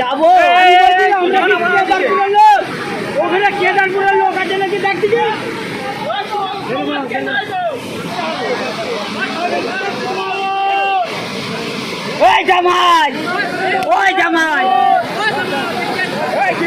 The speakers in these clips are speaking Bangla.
যাব ওখানে কেদারপুরের লোক আছে নাকি দেখছি ওই জামাই ওই জামাই কি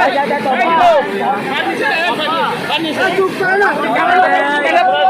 Ayo, ayo, ayo. Manis, manis. Aduh, kalah. Kalah.